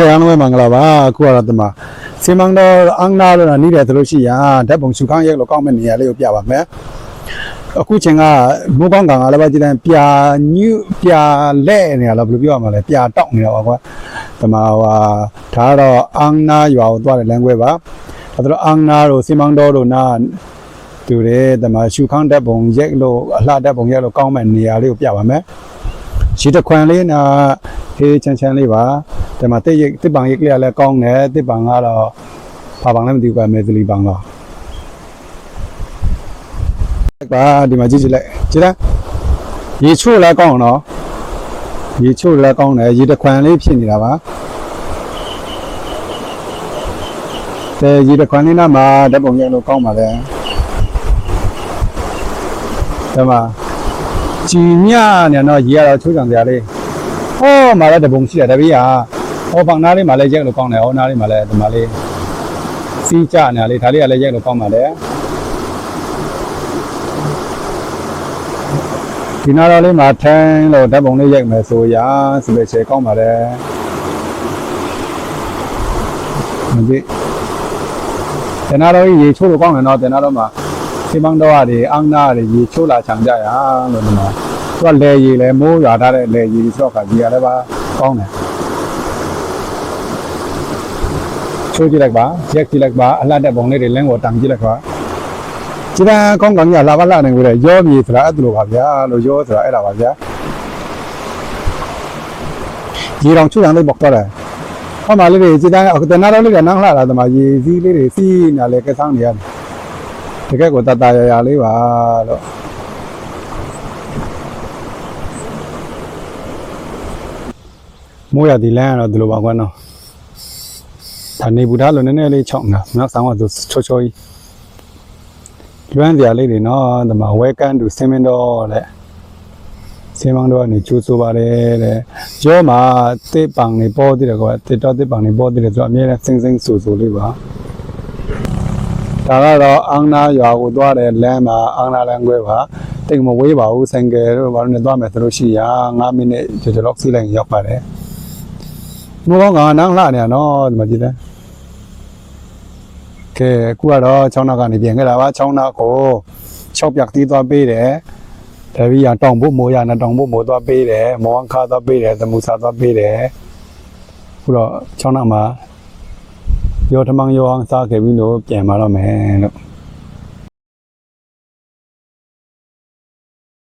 ကဲအားလုံးပဲမင်္ဂလာပါအခုကတော့ဒီမှာစီမံတော်အင်္ဂနာလို့နေတယ်ဆိုလို့ရှိရင်ဓာတ်ပုံစုခန်းရက်လို့ကောင်းမဲ့နေရာလေးကိုပြပါမယ်အခုချိန်ကမိုးကောင်းကံကလည်းပဲကြည့်တယ်ပြာညူပြာလဲ့နေရလားဘယ်လိုပြောရမလဲပြာတောက်နေတာပါကွာဒီမှာဟိုဟာဒါကတော့အင်္ဂနာရွာကိုသွားတဲ့လမ်းခွဲပါဒါတော့အင်္ဂနာတို့စီမံတော်တို့နာတူတယ်ဒီမှာရှုခန်းဓာတ်ပုံရက်လို့အလှဓာတ်ပုံရက်လို့ကောင်းမဲ့နေရာလေးကိုပြပါမယ်ရှိတခွန်လေးနာဟေးချမ်းချမ်းလေးပါ ဒီမှာတစ်ရိတ်တစ်ပံရိတ်ကလေးကလည်းကောင်းတယ်တစ်ပံကတော့ဘာပံလည်းမသိဘူးကမဲသလီပံတော့ပါဒီမှာကြည့်ကြည့်လိုက်ကြည့်လားရေချို့လည်းကောင်းအောင်နော်ရေချို့လည်းကောင်းတယ်ရေတခွန်လေးဖြစ်နေတာပါတဲ့ရေတခွန်လေးနာမှာဓာတ်ပုံရိုက်လို့ကောင်းပါလေဒီမှာကြည်မြနေတော့ရေရတော့ချိုးကြံစရာလေးဟောမှာလည်းတပုံရှိတယ်တပည့်ဟာ ဟောဖောင်နားလေးမှာလည်းရက်လို့ကောင်းတယ်ဟောနားလေးမှာလည်းဒီမှာလေးစီးကြနေလေးဒါလေးကလည်းရက်လို့ကောင်းပါလေဒီနားတော်လေးမှာထိုင်းလို့ဓာတ်ပုံလေးရိုက်မယ်ဆိုရာဆိုလို့ချေကောင်းပါလေမကြည့်တနာတော်ကြီးရေချိုးလို့ကောင်းတယ်နော်တနာတော်မှာစီမံတော့ရတယ်အင်္ဂနာရတယ်ရေချိုးလာချံကြရလို့ဒီမှာသူကလေရေလေမိုးရွာထားတဲ့လေရေဆိုတော့ခါကြီးရတယ်ပါကောင်းတယ် ချိုးကြည့်လိုက်ပါရက်ကြည့်လိုက်ပါအလှတဲ့ပုံလေးတွေလင်းကိုတံကြည့်လိုက်ပါဒီကကောင်းကောင်းကြီးလာပါလာနေကြတယ်ရောမြေဆိုတာအဲ့လိုပါဗျာလို့ရောဆိုတာအဲ့ဒါပါဗျာရေတောင်ချူတောင်လေးပေါက်တော့တယ်ဟောမှလေးတွေဒီတိုင်းအခုတနာတော်လေးကနန်းလှလာတယ်မှာရေစည်းလေးတွေစီးနေလေကဲဆောင်နေရတယ်တကယ်ကိုတတရရလေးပါလို့မိုးရဒီလမ်းကတော့ဒီလိုပါကွာနော် ဒါနေဘူးသားလို့နည်းနည်းလေးချောင်းတာနောက်ဆောင်ကသူချောချောကြီးလွမ်းတရားလေးတွေနော်ဒီမှာ welcome to စင်မင်းတော်တဲ့စင်မင်းတော်ကနေကျိုးဆိုပါတယ်တဲ့ကျောမှာတစ်ပံနေပေါ်သေးတယ်ကွာတစ်တော့တစ်ပံနေပေါ်သေးတယ်ဆိုတော့အများနဲ့စင်းစင်းဆူဆူလေးပါဒါကတော့အင်္ဂနာရွာကိုသွားတဲ့လမ်းမှာအင်္ဂနာလမ်းခွဲပါတိတ်မဝေးပါဘူးဆိုင်ကယ်တို့ဘာလို့လဲသွားမယ်ဆိုလို့ရှိရင်9မိနစ်ကျော်ကျော်လောက်စီးလိုက်ရင်ရောက်ပါတယ်မိုးကောင်းကနန်းလှနေရနော်ဒီမှာကြည့်တယ် ကဲအခုကတော့ချောင်းနာကနေပြန်ခဲ့တာပါချောင်းနာကို6ပြက်တီးသွားပေးတယ်တပီးရတောင်ဖို့မိုးရနဲ့တောင်ဖို့မိုးသွားပေးတယ်မောင်ခါသွားပေးတယ်သမူစာသွားပေးတယ်အခုတော့ချောင်းနာမှာရောထမန်ရောအောင်စားခဲ့ပြီးလို့ပြန်มาတော့မယ်လို့